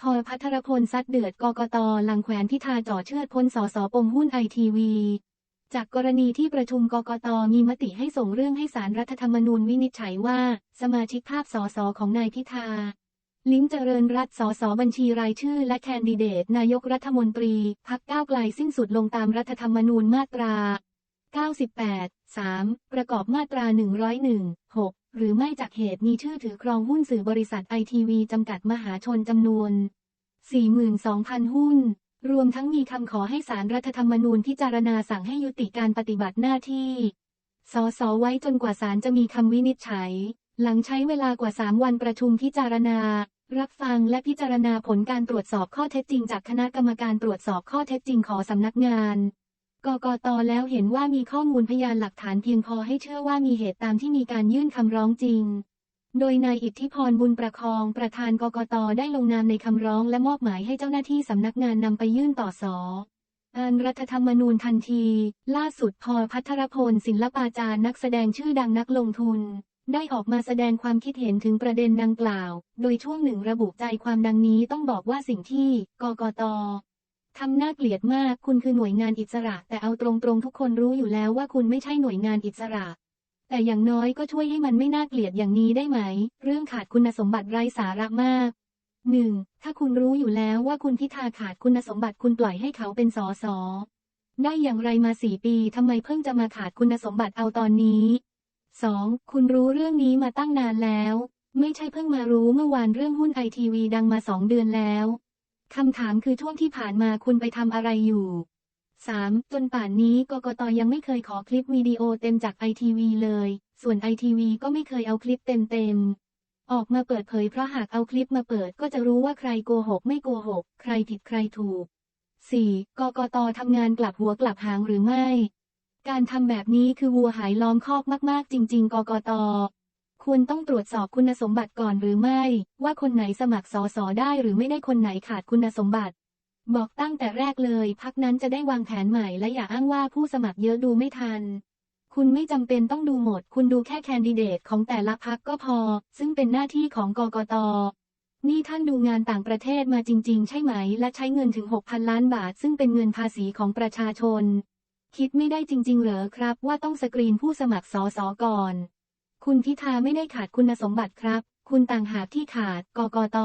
พอพัทรพลซัดเดือดกกตหลังแขวนพิธาจ่อเชือดพ้นสสปมหุ้นไอทีวี จากกรณีที่ประชุมกกตมีมติให้ส่งเรื่องให้สารรัฐธรรมนูญวินิจฉัยว่า สมาชิกภาพสสของนายพิธา ลิ้มเจริญรัตน์สสบัญชีรายชื่อ และแคนดิเดต นายกรัฐมนตรีพักก้าวไกลสิ้นสุดลงตามรัฐธรรมนูญมาตรา 98 3 ประกอบมาตรา 101 6 หรือไม่จากเหตุมีชื่อถือครองหุ้นสื่อบริษัทไอทีวีจำกัดมหาชนจำนวน 42,000 หุ้น รวมทั้งมีคำขอให้สารรัฐธรรมนูญพิจารณาสั่งให้ยุติการปฏิบัติหน้าที่ สสไว้จนกว่าศาลจะมีคำวินิจฉัย หลังใช้เวลากว่า 3 วันประชุมพิจารณา รับฟังและพิจารณาผลการตรวจสอบข้อเท็จจริง จากคณะกรรมการตรวจสอบข้อเท็จจริงของสำนักงาน กกตแล้วเห็นว่ามีข้อมูลพยานหลักฐานเพียงพอให้เชื่อว่ามีเหตุตามที่มีการยื่นคำร้องจริง โดยนายอิทธิพรบุญประคอง ประธานกกตได้ลงนามในคำร้องและมอบหมายให้เจ้าหน้าที่สำนักงานนำไปยื่นต่อสออ่านรัฐธรรมนูญทันที ล่าสุดพอพัทรพลศิลปาจารย์นักแสดงชื่อดังนักลงทุน ได้ออกมาแสดงความคิดเห็นถึงประเด็นดังกล่าว โดยช่วงหนึ่งระบุใจความดังนี้ต้องบอกว่าสิ่งที่ กกต ทำน่าเกลียดมาก คุณคือหน่วยงานอิสระ แต่เอาตรงๆทุกคนรู้อยู่แล้วว่าคุณไม่ใช่หน่วยงานอิสระ แต่อย่างน้อยก็ช่วยให้มันไม่น่าเกลียดอย่างนี้ได้ไหม เรื่องขาดคุณสมบัติไร้สาระมาก 1. ถ้าคุณรู้อยู่แล้วว่าคุณพิธาขาดคุณสมบัติคุณปล่อยให้เขาเป็นสอสอได้อย่างไรมาสี่ปีทำไมเพิ่งจะมาขาดคุณสมบัติเอาตอนนี้ 2. คุณรู้เรื่องนี้มาตั้งนานแล้ว ไม่ใช่เพิ่งมารู้เมื่อวานเรื่องหุ้นไอทีวีดังมาสองเดือนแล้ว คำถามคือช่วงที่ผ่านมาคุณไปทำอะไรอยู่ 3. จนป่านนี้กกตยังไม่เคยขอคลิปวิดีโอเต็มจากไอทีวีเลย ส่วนไอทีวีก็ไม่เคยเอาคลิปเต็มๆ ออกมาเปิดเผยเพราะหากเอาคลิปมาเปิดก็จะรู้ว่าใครโกหกไม่โกหก ใครผิดใครถูก 4. กกตทำงานกลับหัวกลับหางหรือไม่ การทำแบบนี้คือวัวหายล้อมคอกมากๆ จริง ๆ กกต ควรต้องตรวจสอบคุณสมบัติก่อนหรือไม่ ว่าคนไหนสมัครสอสอได้หรือไม่ได้คนไหนขาดคุณสมบัติ บอกตั้งแต่แรกเลยพักนั้นจะได้วางแผนใหม่และอย่าอ้างว่าผู้สมัครเยอะดูไม่ทัน คุณไม่จำเป็นต้องดูหมด คุณดูแค่แคนดิเดตของแต่ละพักก็พอ ซึ่งเป็นหน้าที่ของกกตนี่ท่านดูงานต่างประเทศมาจริง ๆ ใช่ไหม และใช้เงินถึง 6,000 ล้านบาท ซึ่งเป็นเงินภาษีของประชาชน คิดไม่ได้จริง ๆ เหรอครับ ว่าต้องสกรีนผู้สมัครสอสอก่อน คุณพิธาไม่ได้ขาดคุณสมบัติครับ คุณต่างหากที่ขาด กกต